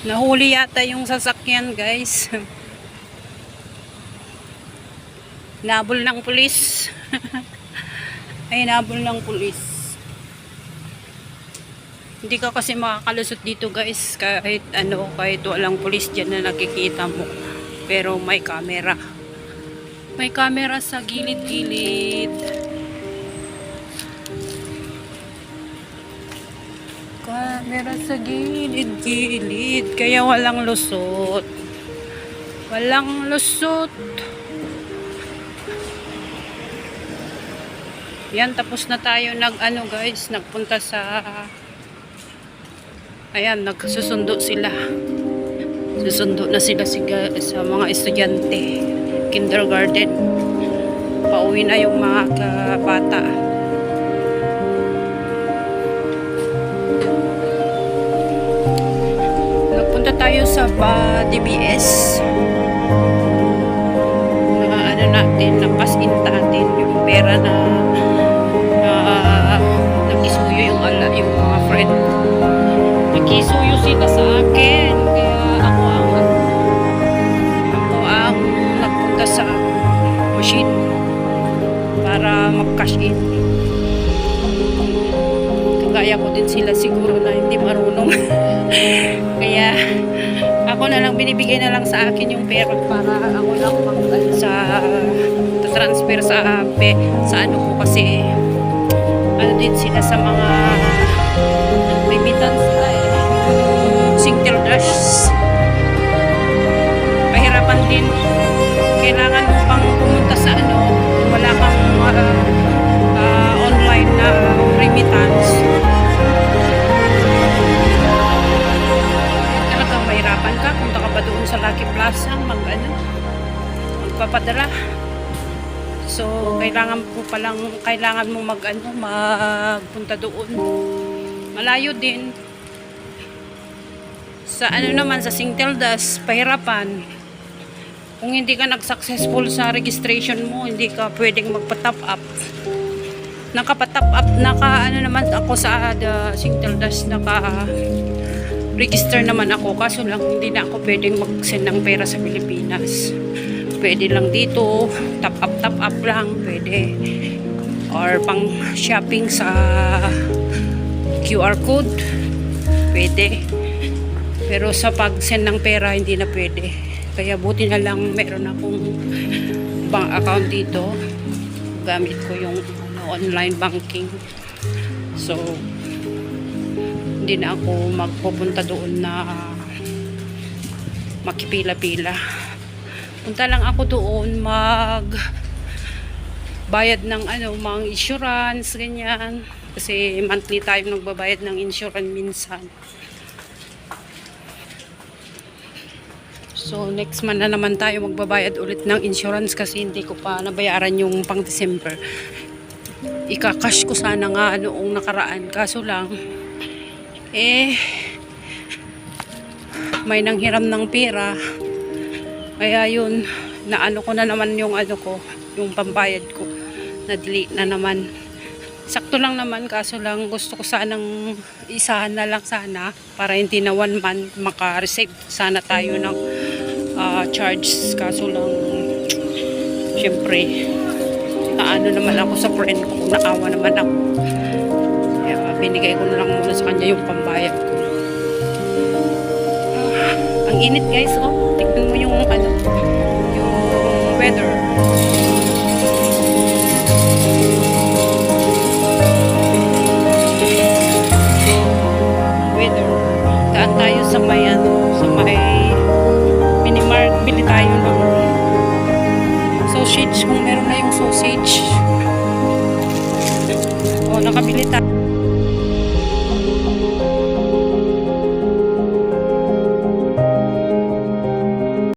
Nahuli yata yung sasakyan, guys. Nabol ng pulis. Ay, nabol ng pulis. Hindi ka kasi makakalusot dito, guys. Kahit ano, kahit walang pulis dyan na nakikita mo. Pero may camera. May camera sa gilid-gilid. Camera sa gilid-gilid. Kaya walang lusot. Walang lusot. Yan, tapos na tayo nag ano guys, nagpunta sa Ayan, nagsusundo sila. Susundo na sila siga, sa mga estudyante. Kindergarten. Pauwi na yung mga kabata. Pa DBS. Na ano natin, napas in natin yung pera na na nakisuyo yung ala, yung mga friend. Nakisuyo sila sa akin. Kaya ako ang ako ang nagpunta sa machine para mag-cash in. Kagaya ko din sila siguro na hindi marunong. Kaya ako na lang binibigay na lang sa akin yung pera para ako lang ano, sa transfer sa pe, sa ano ko kasi ano din sila sa mga remittance ay single dash. Pahirapan din. Kailangan mo pang pumunta sa ano wala kang ah, ah, online na remittance Plaza mag ano magpapadala. So kailangan po palang kailangan mo mag ano magpunta doon. Malayo din. Sa ano naman sa Singteldas pahirapan. Kung hindi ka nag-successful sa registration mo hindi ka pwedeng magpa-top up. Nakapa-top up naka ano naman ako sa uh, Singteldas naka register naman ako kaso lang hindi na ako pwedeng mag-send ng pera sa Pilipinas. Pwede lang dito top up top up lang pwede. Or pang shopping sa QR code pwede. Pero sa pag-send ng pera hindi na pwede. Kaya buti na lang meron akong bank account dito. Gamit ko yung ano, online banking. So hindi na ako magpupunta doon na makipila-pila punta lang ako doon mag bayad ng ano, mga insurance, ganyan. Kasi monthly tayo nagbabayad ng insurance minsan. So, next month na naman tayo magbabayad ulit ng insurance kasi hindi ko pa nabayaran yung pang December. Ikakash ko sana nga noong nakaraan. Kaso lang, eh, may nanghiram ng pera. Kaya yun, naano ko na naman yung ano ko, yung pambayad ko. Na-delete na naman. Sakto lang naman, kaso lang gusto ko sanang isahan na lang sana para hindi na one month maka-receive sana tayo ng ah, charge. Kaso lang, syempre, naano naman ako sa friend ko, naawa naman ako. Binigay ko na lang muna sa kanya yung pambayad ko. Ah, ang init guys, oh. Tignan mo yung ano, yung weather. Weather. Daan tayo sa may ano, sa may minimark. Bili tayo ng sausage kung meron na yung sausage. O, nakabili tayo.